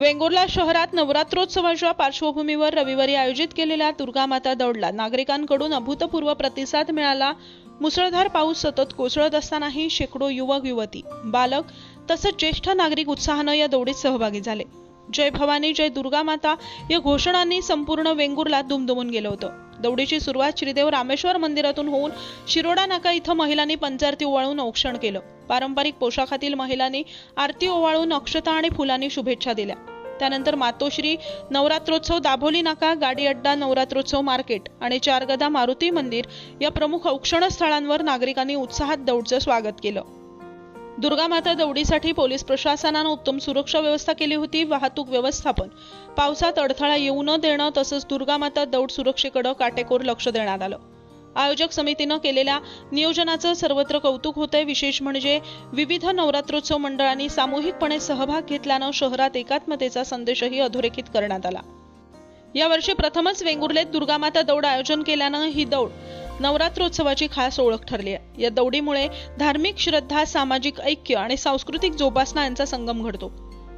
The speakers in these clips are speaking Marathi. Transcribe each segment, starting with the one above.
वेंगुर्ला शहरात नवरात्रोत्सवाच्या पार्श्वभूमीवर रविवारी आयोजित केलेल्या दुर्गामाता दौडला. नागरिकांकडून अभूतपूर्व प्रतिसाद मिळाला. मुसळधार पाऊस सतत कोसळत असतानाही शेकडो युवक युवती बालक तसंच ज्येष्ठ नागरिक उत्साहानं या दौडीत सहभागी झाले. जय भवानी जय दुर्गा माता या घोषणांनी संपूर्ण वेंगुर्ला दुमदुमून गेलं होतं. दौडीची सुरुवात श्रीदेव रामेश्वर मंदिरातून होऊन शिरोडा नाका इथं महिलांनी पंचारती ओवाळून औक्षण केलं. पारंपरिक पोशाखातील महिलांनी आरती ओवाळून अक्षता आणि फुलांनी शुभेच्छा दिल्या. त्यानंतर मातोश्री नवरात्रोत्सव दाभोली नाका गाडी अड्डा नवरात्रोत्सव मार्केट आणि चारगदा मारुती मंदिर या प्रमुख औक्षण स्थळांवर नागरिकांनी उत्साहात दौडचं स्वागत केलं. दुर्गामाता दौडीसाठी पोलीस प्रशासनानं उत्तम सुरक्षा व्यवस्था केली होती वाहतूक व्यवस्थापन. पावसात अडथळा येऊ न देणं तसंच दुर्गामाता दौड सुरक्षेकडे काटेकोर लक्ष देण्यात आलं. आयोजक समितीनं केलेल्या नियोजनाचं सर्वत्र कौतुक होतंय. विशेष म्हणजे विविध नवरात्रोत्सव मंडळांनी सामूहिकपणे सहभाग घेतल्यानं शहरात एकात्मतेचा संदेशही अधोरेखित करण्यात आला. यावर्षी प्रथमच वेंगुर्लेत दुर्गामाता दौड आयोजन केल्यानं ही दौड नवरात्रोत्सवाची खास ओळख ठरली आहे. या दौडीमुळे धार्मिक श्रद्धा सामाजिक ऐक्य आणि सांस्कृतिक जोपासना यांचा संगम घडतो.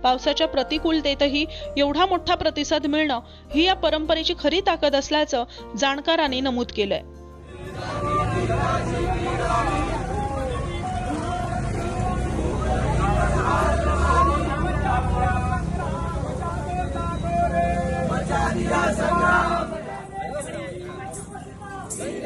पावसाच्या प्रतिकूलतेतही एवढा मोठा प्रतिसाद मिळणं ही या परंपरेची खरी ताकद असल्याचं जाणकारांनी नमूद केलंय.